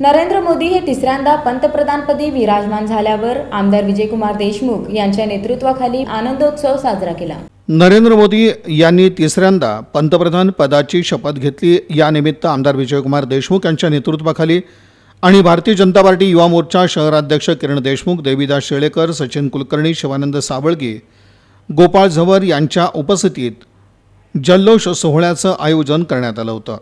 नरेंद्र मोदी हे तिसऱ्यांदा पंतप्रधानपदी विराजमान झाल्यावर आमदार विजयकुमार देशमुख यांच्या नेतृत्वाखाली आनंदोत्सव साजरा केला. नरेंद्र मोदी यांनी तिसऱ्यांदा पंतप्रधान पदाची शपथ घेतली. यानिमित्त आमदार विजयकुमार देशमुख यांच्या नेतृत्वाखाली आणि भारतीय जनता पार्टी युवा मोर्चा शहराध्यक्ष किरण देशमुख देवीदास शेळेकर सचिन कुलकर्णी शिवानंद सावळगी गोपाळ झवर यांच्या उपस्थितीत जल्लोष सोहळ्याचं आयोजन करण्यात आलं होतं.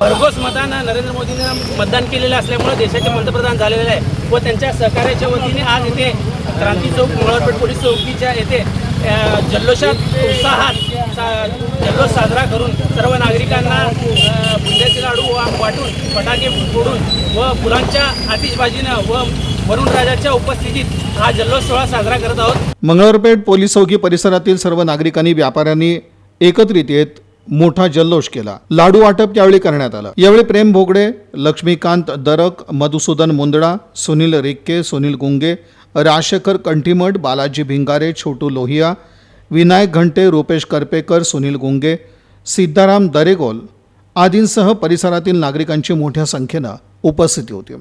भरघोस मतानं नरेंद्र मोदींना मतदान केलेलं असल्यामुळे देशाचे पंतप्रधान झालेले आहे व त्यांच्या सहकार्याच्या वतीने आज इथे क्रांती चौक मंगळवारपेठ पोलीस चौकीच्या येथे जल्लोषात उत्साहात जल्लोष साजरा करून सर्व नागरिकांना बुंद्याचे लाडू वाटून फटाके फोडून व फुलांच्या आतिषबाजीनं व वरुण राजाच्या उपस्थितीत हा जल्लोष सोहळा साजरा करत आहोत. मंगळवारपेठ पोलीस चौकी परिसरातील सर्व नागरिकांनी व्यापाऱ्यांनी एकत्रित येत मोठा जल्लोष केला. लाडू वाटप त्यावेळी करण्यात आलं. यावेळी प्रेम भोगडे लक्ष्मीकांत दरक मधुसूदन मुंदडा सुनील रिक्के सुनील गुंगे राजशेखर कंठीमठ बालाजी भिंगारे छोटू लोहिया विनायक घंटे रुपेश करपेकर सुनील गुंगे सिद्धाराम दरेगोल आदींसह परिसरातील नागरिकांची मोठ्या संख्येनं उपस्थिती होती.